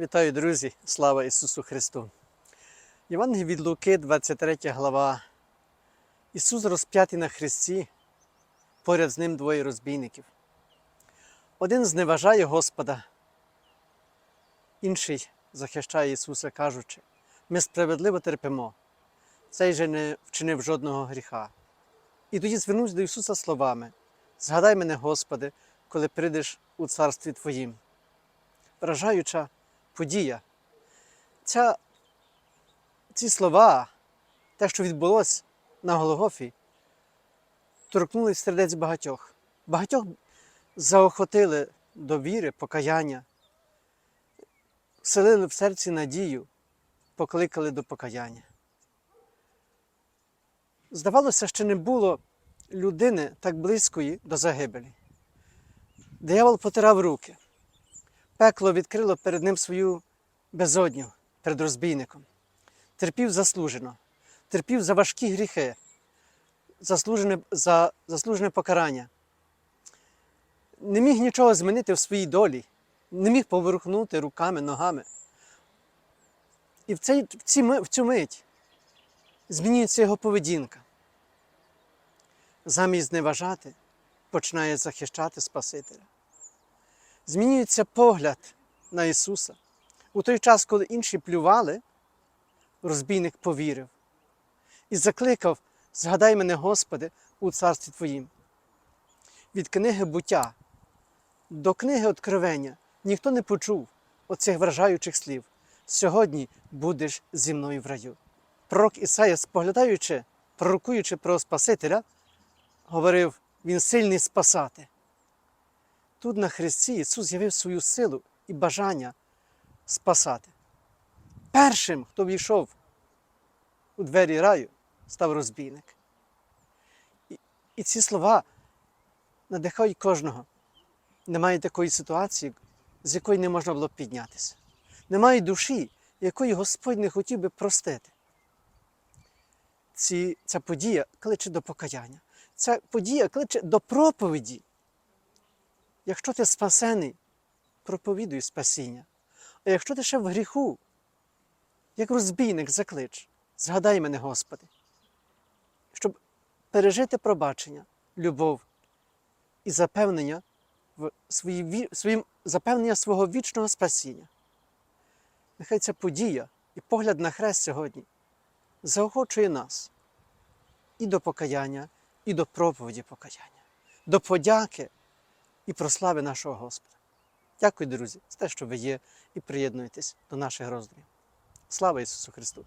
Вітаю, друзі! Слава Ісусу Христу! Євангелій від Луки, 23 глава. Ісус розп'ятий на хресті, поряд з ним двоє розбійників. Один зневажає Господа, інший захищає Ісуса, кажучи, ми справедливо терпимо. Цей же не вчинив жодного гріха. І тоді звернувся до Ісуса словами: Згадай мене, Господи, коли прийдеш у царстві Твоїм. Вражаюча подія. Ця, ці слова, те, що відбулося на Голгофі, торкнули сердець багатьох. Багатьох заохотили до віри, покаяння, вселили в серці надію, покликали до покаяння. Здавалося, що не було людини так близької до загибелі. Диявол потирав руки. Пекло відкрило перед ним свою безодню перед розбійником. Терпів заслужено, терпів за важкі гріхи, заслужене, за заслужене покарання. Не міг нічого змінити в своїй долі, не міг поворухнути руками, ногами. І в, цей, в, ці, в цю мить змінюється його поведінка. Замість зневажати, починає захищати Спасителя змінюється погляд на Ісуса. У той час, коли інші плювали, розбійник повірив і закликав: Згадай мене, Господи, у царстві Твоїм. Від книги буття до книги Откровення ніхто не почув оцих вражаючих слів. Сьогодні будеш зі мною в раю. Пророк Ісая, споглядаючи, пророкуючи про Спасителя, говорив: Він сильний спасати. Тут на Христі Ісус з'явив свою силу і бажання спасати. Першим, хто війшов у двері раю, став розбійник. І, і ці слова надихають кожного. Немає такої ситуації, з якої не можна було б піднятися. Немає душі, якої Господь не хотів би простити. Ці, ця подія кличе до покаяння. Ця подія кличе до проповіді. Якщо ти спасений, проповідуй спасіння. А якщо ти ще в гріху, як розбійник заклич, згадай мене, Господи, щоб пережити пробачення, любов і запевнення в свої, своїм, запевнення свого вічного спасіння. Нехай ця подія і погляд на хрест сьогодні заохочує нас і до покаяння, і до проповіді покаяння, до подяки і прослави нашого Господа. Дякую, друзі, за те, що ви є і приєднуєтесь до наших роздумів. Слава Ісусу Христу!